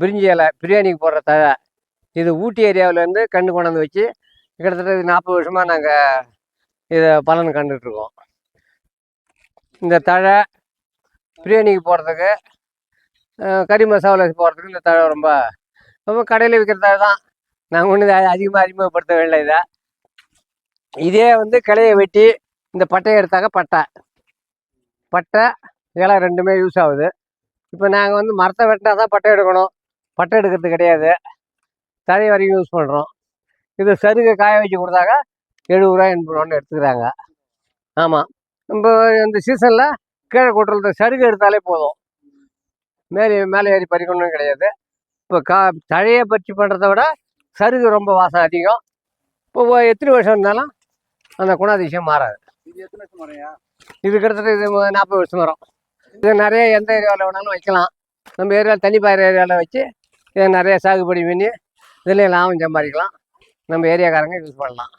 பிரிஞ்சி இலை பிரியாணிக்கு போடுற தழை. இது ஊட்டி ஏரியாவிலேருந்து கண்டு கொண்டாந்து வச்சு கிட்டத்தட்ட இது நாற்பது வருஷமாக நாங்கள் இதை பலன் கண்டுட்ருக்கோம். இந்த தழை பிரியாணிக்கு போடுறதுக்கு கறி மசாலா போடுறதுக்கு இந்த தழை ரொம்ப ரொம்ப கடையில் விற்கிற தழை தான் நாங்கள் ஒன்றும் அதிகமாக அறிமுகப்படுத்த வேண்டிய இதை. இதே வந்து கிளையை வெட்டி இந்த பட்டையை எடுத்தாக்க பட்டை. பட்டை இலை ரெண்டுமே யூஸ் ஆகுது. இப்போ நாங்கள் வந்து மரத்தை வெட்டினா தான் பட்டை எடுக்கணும். பட்டை எடுக்கிறது கிடையாது. தழை வரைக்கும் யூஸ் பண்ணுறோம் இது சருகை காய வச்சு கொடுத்தாக்க எழுபது ரூபா எண்பது ரூபான்னு எடுத்துக்கிறாங்க. ஆமாம் நம்ம இந்த சீசனில் கீழே கொட்டுறது சருகு எடுத்தாலே போதும். மேலே மேலே ஏறி பறிக்கணும் கிடையாது. இப்போ கா தழையை பறிச்சு பண்ணுறத விட சருகு ரொம்ப வாசம் அதிகம். இப்போ எத்தனை வருஷம் இருந்தாலும் அந்த குணாதிசயம் மாறாது. இது எத்தனை வருஷம் இது கிட்டத்தட்ட இது நாற்பது வருஷம் வரும். இது நிறைய எந்த ஏரியாவில் வேணாலும் வைக்கலாம். நம்ம ஏரியாவில் தண்ணிப்பாயிர ஏரியாவில் வச்சு இதை நிறைய சாகுபடி பண்ணி இதில் லாபம் சம்பாதிக்கலாம். நம்ம ஏரியாக்காரங்க யூஸ் பண்ணலாம்.